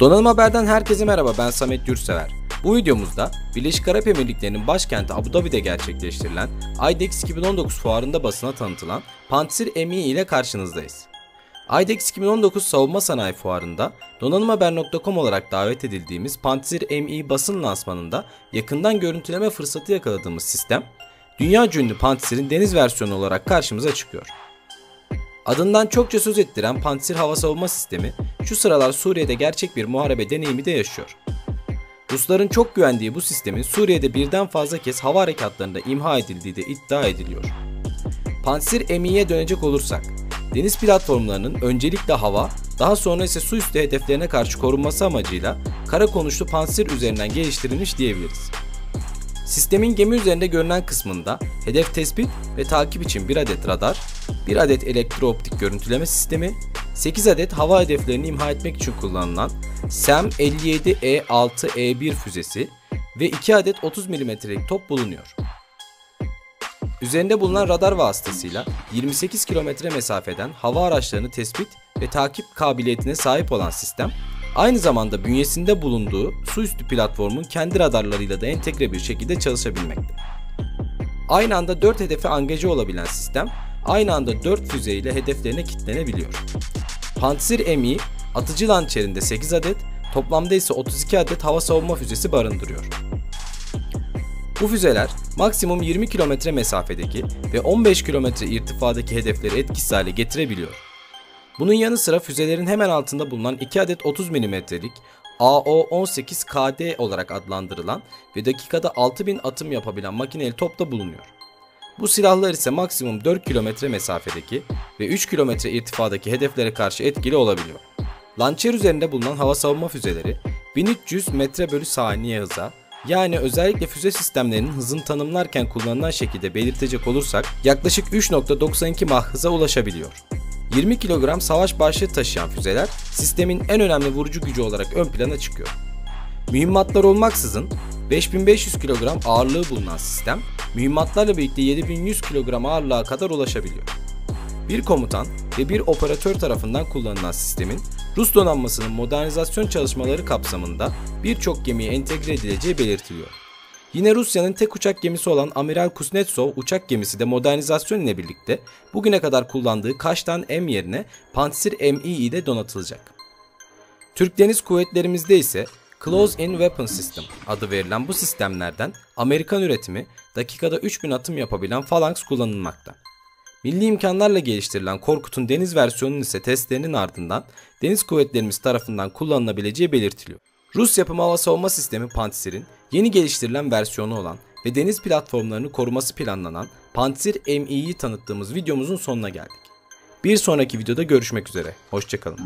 Donanım Haber'den herkese merhaba ben Samet Yurtsever. Bu videomuzda Birleşik Arap Emirlikleri'nin başkenti Abu Dhabi'de gerçekleştirilen IDEX 2019 fuarında basına tanıtılan Pantsir MI ile karşınızdayız. IDEX 2019 Savunma Sanayi Fuarı'nda donanımhaber.com olarak davet edildiğimiz Pantsir MI basın lansmanında yakından görüntüleme fırsatı yakaladığımız sistem, dünya ünlü Pantsir'in deniz versiyonu olarak karşımıza çıkıyor. Adından çokça söz ettiren Pantsir hava savunma sistemi şu sıralar Suriye'de gerçek bir muharebe deneyimi de yaşıyor. Rusların çok güvendiği bu sistemin Suriye'de birden fazla kez hava harekatlarında imha edildiği de iddia ediliyor. Pantsir Mİ'ye dönecek olursak, deniz platformlarının öncelikle hava, daha sonra ise su üstü hedeflerine karşı korunması amacıyla kara konuşlu Pantsir üzerinden geliştirilmiş diyebiliriz. Sistemin gemi üzerinde görünen kısmında hedef tespit ve takip için bir adet radar, bir adet elektrooptik görüntüleme sistemi, 8 adet hava hedeflerini imha etmek için kullanılan SAM-57E6E1 füzesi ve 2 adet 30 mm'lik top bulunuyor. Üzerinde bulunan radar vasıtasıyla 28 kilometre mesafeden hava araçlarını tespit ve takip kabiliyetine sahip olan sistem, aynı zamanda bünyesinde bulunduğu su üstü platformun kendi radarlarıyla da entegre bir şekilde çalışabilmekte. Aynı anda 4 hedefe angaje olabilen sistem, aynı anda 4 füze ile hedeflerine kilitlenebiliyor. Pantsir MI, atıcı lançerinde 8 adet, toplamda ise 32 adet hava savunma füzesi barındırıyor. Bu füzeler maksimum 20 kilometre mesafedeki ve 15 kilometre irtifadaki hedefleri etkisiz hale getirebiliyor. Bunun yanı sıra füzelerin hemen altında bulunan 2 adet 30 mm'lik AO-18KD olarak adlandırılan ve dakikada 6000 atım yapabilen makineli top da bulunuyor. Bu silahlar ise maksimum 4 kilometre mesafedeki ve 3 kilometre irtifadaki hedeflere karşı etkili olabiliyor. Lançer üzerinde bulunan hava savunma füzeleri 1300 metre bölü saniye hıza yani özellikle füze sistemlerinin hızını tanımlarken kullanılan şekilde belirtecek olursak yaklaşık 3.92 mah hıza ulaşabiliyor. 20 kilogram savaş başlığı taşıyan füzeler sistemin en önemli vurucu gücü olarak ön plana çıkıyor. Mühimmatlar olmaksızın 5500 kilogram ağırlığı bulunan sistem mühimmatlarla birlikte 7100 kilogram ağırlığa kadar ulaşabiliyor. Bir komutan ve bir operatör tarafından kullanılan sistemin Rus donanmasının modernizasyon çalışmaları kapsamında birçok gemiye entegre edileceği belirtiliyor. Yine Rusya'nın tek uçak gemisi olan Amiral Kuznetsov uçak gemisi de modernizasyon ile birlikte bugüne kadar kullandığı Kaştan M yerine Pantsir MI ile donatılacak. Türk Deniz Kuvvetlerimizde ise Close-in Weapon System adı verilen bu sistemlerden Amerikan üretimi dakikada 3000 atım yapabilen Phalanx kullanılmakta. Milli imkanlarla geliştirilen Korkut'un deniz versiyonunun ise testlerinin ardından deniz kuvvetlerimiz tarafından kullanılabileceği belirtiliyor. Rus yapımı hava savunma sistemi Pantsir'in yeni geliştirilen versiyonu olan ve deniz platformlarını koruması planlanan Pantsir MI'yi tanıttığımız videomuzun sonuna geldik. Bir sonraki videoda görüşmek üzere. Hoşçakalın.